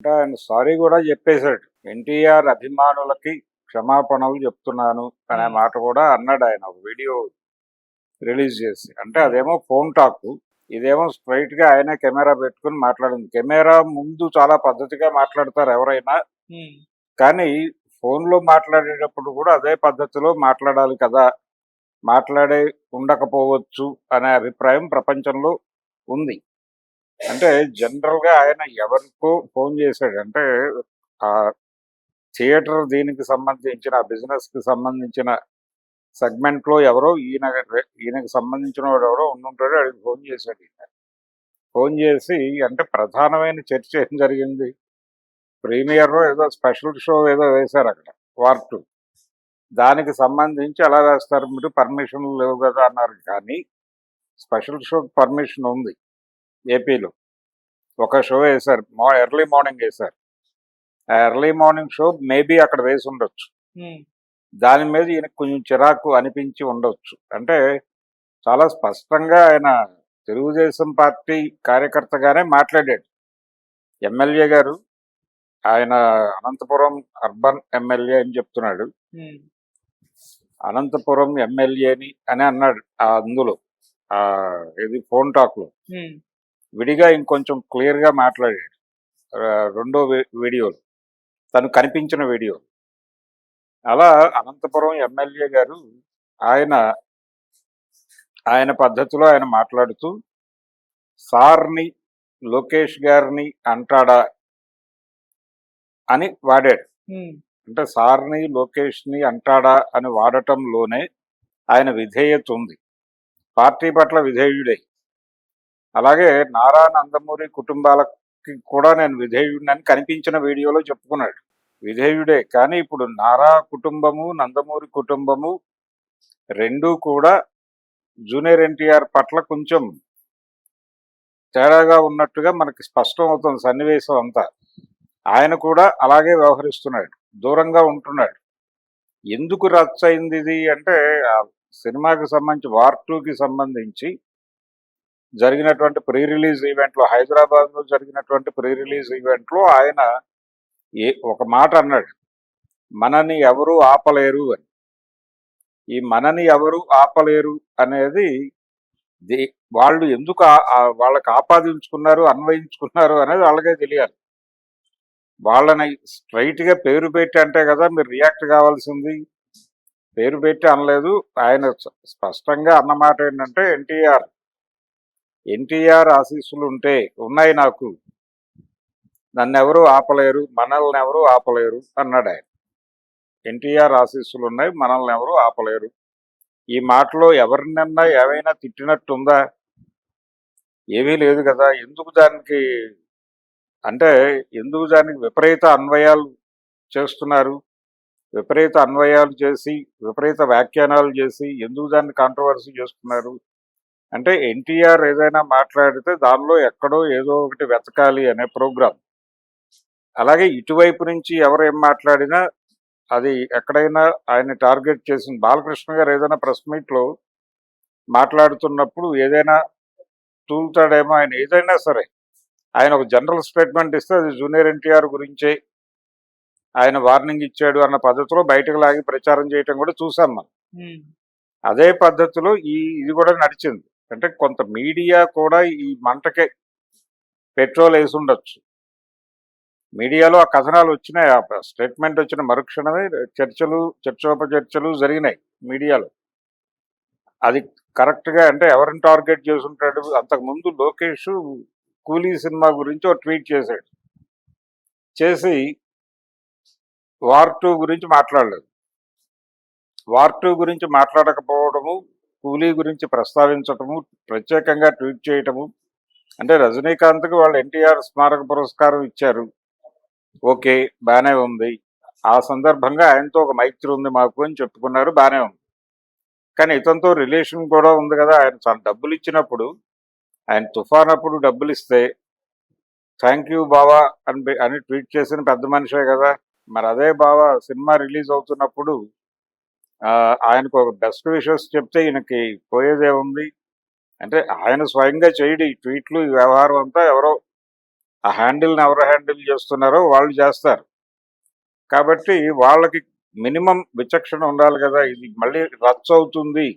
అంటే ఆయన సారీ కూడా చెప్పేశాడు. ఎన్టీఆర్ అభిమానులకి క్షమాపణలు చెప్తున్నాను అనే. మాట కూడా అన్నాడు ఆయన ఒక వీడియో రిలీజ్ చేసి. అంటే అదేమో ఫోన్ టాక్. ఇదేమో స్ట్రైట్గా ఆయన కెమెరా పెట్టుకుని మాట్లాడింది. కెమెరా ముందు చాలా పద్ధతిగా మాట్లాడతారు ఎవరైనా. కానీ ఫోన్లో మాట్లాడేటప్పుడు కూడా అదే పద్ధతిలో మాట్లాడాలి కదా. మాట్లాడే ఉండకపోవచ్చు అనే అభిప్రాయం ప్రపంచంలో ఉంది. అంటే జనరల్గా ఆయన ఎవరికో ఫోన్ చేశాడు. అంటే ఆ థియేటర్ దీనికి సంబంధించిన బిజినెస్కి సంబంధించిన సెగ్మెంట్లో ఎవరో ఈయన ఈయనకు సంబంధించిన వాడు ఎవరో ఉండుంటాడు అడిగి ఫోన్ చేశాడు ఈయన. ఫోన్ చేసి అంటే ప్రధానమైన చర్చ ఏం జరిగింది? ప్రీమియర్ ఏదో స్పెషల్ షో ఏదో వేశారు అక్కడ వార్ టూ దానికి సంబంధించి ఎలా వేస్తారు మీరు? పర్మిషన్ లేవు కదా అన్నారు. కానీ స్పెషల్ షో పర్మిషన్ ఉంది. ఏపీలో. ఒక షో వేశారు. మా ఎర్లీ మార్నింగ్ వేశారు. ఆ ఎర్లీ మార్నింగ్ షో మేబీ అక్కడ వేసి ఉండొచ్చు. దాని మీద ఈయనకు కొంచెం చిరాకు అనిపించి ఉండొచ్చు. అంటే చాలా స్పష్టంగా ఆయన తెలుగుదేశం పార్టీ కార్యకర్తగానే మాట్లాడాడు. ఎమ్మెల్యే గారు ఆయన అనంతపురం అర్బన్ ఎమ్మెల్యే అని చెప్తున్నాడు. అనంతపురం ఎమ్మెల్యేని అని అన్నాడు. ఆ అందులో ఆ ఇది ఫోన్ టాక్లో విడిగా ఇంకొంచెం క్లియర్గా మాట్లాడాడు. రెండో వీడియోలో. తను కనిపించిన వీడియో. అలా అనంతపురం ఎమ్మెల్యే గారు ఆయన ఆయన పద్ధతిలో ఆయన మాట్లాడుతూ సార్ని లోకేష్ గారిని అంటాడా? అని వాడాడు. అంటే సార్ని లోకేష్ని అంటాడా అని వాడటంలోనే ఆయన విధేయత ఉంది. పార్టీ పట్ల విధేయుడై. అలాగే నారా నందమూరి కుటుంబాలకి కూడా నేను విధేయుడిని కనిపించిన వీడియోలో చెప్పుకున్నాడు. విధేయుడే. కానీ ఇప్పుడు నారా కుటుంబము నందమూరి కుటుంబము రెండూ కూడా జూనియర్ ఎన్టీఆర్ పట్ల కొంచెం తేడాగా ఉన్నట్టుగా మనకి స్పష్టం అవుతుంది సన్నివేశం అంతా. ఆయన కూడా అలాగే వ్యవహరిస్తున్నాడు. దూరంగా ఉంటున్నాడు. ఎందుకు రచ్చ అయింది ఇది అంటే సినిమాకి సంబంధించి వార్ టూకి సంబంధించి జరిగినటువంటి ప్రీ రిలీజ్ ఈవెంట్లో హైదరాబాద్లో జరిగినటువంటి ప్రీ రిలీజ్ ఈవెంట్లో ఆయన ఏ ఒక మాట అన్నాడు. మనని ఎవరు ఆపలేరు అని. ఈ మనని ఎవరు ఆపలేరు అనేది వాళ్ళు ఎందుకు వాళ్ళకి ఆపాదించుకున్నారు అన్వయించుకున్నారు అనేది వాళ్ళకే తెలియాలి. వాళ్ళని స్ట్రైట్గా పేరు పెట్టి అంటే కదా మీరు రియాక్ట్ కావాల్సింది. పేరు పెట్టి అనలేదు. ఆయన స్పష్టంగా అన్నమాట ఏంటంటే ఎన్టీఆర్ ఎన్టీఆర్ ఆశీస్సులు ఉంటే ఉన్నాయి నాకు. నన్నెవరూ ఆపలేరు మనల్ని ఎవరు ఆపలేరు అన్నాడు ఆయన ఎన్టీఆర్ ఆశీస్సులు ఉన్నాయి మనల్ని ఎవరు ఆపలేరు. ఈ మాటలో ఎవరినన్నా ఏమైనా తిట్టినట్టుందా? ఏమీ లేదు కదా ఎందుకు దానికి అంటే ఎందుకు దానికి విపరీత అన్వయాలు చేస్తున్నారు? విపరీత అన్వయాలు చేసి విపరీత వ్యాఖ్యానాలు చేసి ఎందుకు దాన్ని కాంట్రవర్సీ చేస్తున్నారు? అంటే ఎన్టీఆర్ ఏదైనా మాట్లాడితే దానిలో ఎక్కడో ఏదో ఒకటి వెతకాలి అనే ప్రోగ్రాం. అలాగే ఇటువైపు నుంచి ఎవరు ఏం మాట్లాడినా అది ఎక్కడైనా ఆయన టార్గెట్ చేసిన బాలకృష్ణ గారు ఏదైనా ప్రెస్ మీట్లో మాట్లాడుతున్నప్పుడు ఏదైనా తూలుతాడేమో ఆయన ఏదైనా సరే ఆయన ఒక జనరల్ స్టేట్మెంట్ ఇస్తే అది జూనియర్ ఎన్టీఆర్ గురించే. ఆయన వార్నింగ్ ఇచ్చాడు అన్న పద్ధతిలో బయటకు లాగి ప్రచారం చేయటం కూడా చూసాం మనం. అదే పద్ధతిలో ఈ ఇది కూడా నడిచింది. అంటే కొంత మీడియా కూడా ఈ మంటకే పెట్రోల్ వేసి ఉండొచ్చు మీడియాలో ఆ కథనాలు వచ్చినాయి. ఆ స్టేట్మెంట్ వచ్చిన మరుక్షణమే చర్చలు చర్చోపచర్చలు జరిగినాయి మీడియాలో. అది కరెక్ట్గా అంటే ఎవరిని టార్గెట్ చేసుంటాడు అంతకుముందు లోకేష్ కూలీ సినిమా గురించి ఒక ట్వీట్ చేశాడు. చేసి వార్ టూ గురించి మాట్లాడలేదు. వార్ టూ గురించి మాట్లాడకపోవడము కూలీ గురించి ప్రస్తావించటము ప్రత్యేకంగా ట్వీట్ చేయటము. అంటే రజనీకాంత్కి వాళ్ళు ఎన్టీఆర్ స్మారక పురస్కారం ఇచ్చారు. ఓకే బాగానే ఉంది. ఆ సందర్భంగా ఆయనతో ఒక మైత్రి ఉంది మాకు అని చెప్పుకున్నారు బాగానే ఉంది. కానీ ఇతనితో రిలేషన్ కూడా ఉంది కదా ఆయన చాలా డబ్బులు ఇచ్చినప్పుడు ఆయన తుఫాన్ అప్పుడు డబ్బులు ఇస్తే థ్యాంక్ యూ బావా అని అని ట్వీట్ చేసిన పెద్ద మనిషే కదా. మరి అదే బావా సినిమా రిలీజ్ అవుతున్నప్పుడు ఆయనకు ఒక బెస్ట్ విషెస్ చెప్తే ఈయనకి పోయేదే ఉంది. అంటే ఆయన స్వయంగా చేయడు ఈ ట్వీట్లు ఈ వ్యవహారం అంతా ఎవరో ఆ హ్యాండిల్ని ఎవరు హ్యాండిల్ చేస్తున్నారో వాళ్ళు చేస్తారు. కాబట్టి వాళ్ళకి మినిమం విచక్షణ ఉండాలి కదా ఇది మళ్ళీ రచ్చ అవుతుంది.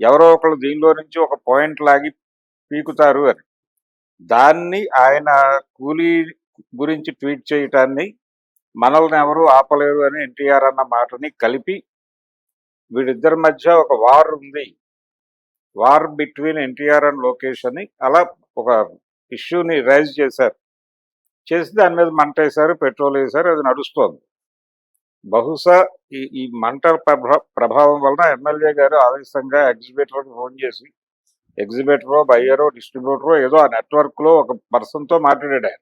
ఎవరో ఒకళ్ళు దీనిలో నుంచి ఒక పాయింట్ లాగి పీకుతారు అని. దాన్ని ఆయన కూలీ గురించి ట్వీట్ చేయటాన్ని మనల్ని ఎవరు ఆపలేరు అని ఎన్టీఆర్ అన్న మాటని కలిపి వీడిద్దరి మధ్య ఒక వార్ ఉంది. War between NTR and Lokesh అని అలా ఒక ఇష్యూని రైజ్ చేశారు. చేసి దాని మీద మంట వేశారు పెట్రోల్ వేశారు అది నడుస్తోంది. బహుశా ఈ ఈ మంట ప్రభా ప్రభావం వలన ఎమ్మెల్యే గారు ఆవేశంగా ఎగ్జిబిటర్కి ఫోన్ చేసి ఎగ్జిబిటరో బయ్యరో డిస్ట్రిబ్యూటరో ఏదో ఆ నెట్వర్క్లో ఒక పర్సన్తో మాట్లాడాడు ఆయన.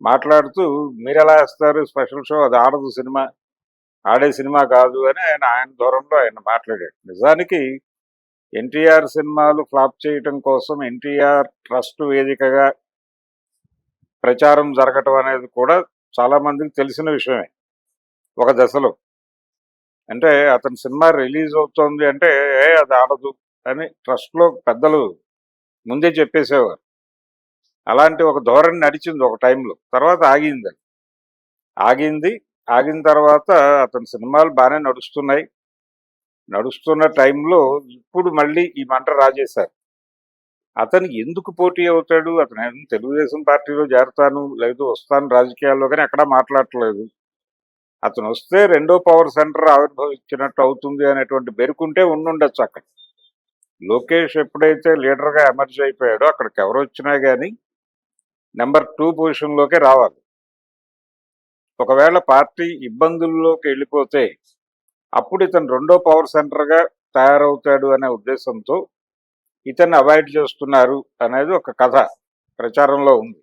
మాట్లాడుతూ మీరు ఎలా వేస్తారు స్పెషల్ షో? అది ఆడదు సినిమా. ఆడే సినిమా కాదు అని ఆయన ఆయన దూరంలో ఆయన మాట్లాడాడు. నిజానికి ఎన్టీఆర్ సినిమాలు ఫ్లాప్ చేయటం కోసం ఎన్టీఆర్ ట్రస్ట్ వేదికగా ప్రచారం జరగటం అనేది కూడా చాలామందికి తెలిసిన విషయమే. ఒక దశలో. అంటే అతని సినిమా రిలీజ్ అవుతోంది అంటే ఏ అది ఆడదు అని ట్రస్ట్లో పెద్దలు ముందే చెప్పేసేవారు. అలాంటి ఒక ధోరణి నడిచింది ఒక టైంలో. తర్వాత ఆగింది అది. ఆగింది ఆగిన తర్వాత అతని సినిమాలు బాగానే నడుస్తున్నాయి. నడుస్తున్న టైంలో ఇప్పుడు మళ్ళీ ఈ మంట రాజేశారు. అతను ఎందుకు పోటీ అవుతాడు? అతను తెలుగుదేశం పార్టీలో చేరతాను లేదు వస్తాను రాజకీయాల్లో కానీ ఎక్కడా మాట్లాడట్లేదు. అతను వస్తే రెండో పవర్ సెంటర్ ఆవిర్భవించినట్టు అవుతుంది అనేటువంటి బెరుకుంటే ఉండుండొచ్చు అక్కడ. లోకేష్ ఎప్పుడైతే లీడర్గా ఎమర్జ్ అయిపోయాడో అక్కడికి ఎవరు వచ్చినా కానీ నెంబర్ టూ పొజిషన్లోకే రావాలి. ఒకవేళ పార్టీ ఇబ్బందుల్లోకి వెళ్ళిపోతే అప్పుడు ఇతను రెండో పవర్ సెంటర్గా తయారవుతాడు అనే ఉద్దేశంతో ఇతన్ని అవాయిడ్ చేస్తున్నారు అనేది ఒక కథ ప్రచారంలో ఉంది.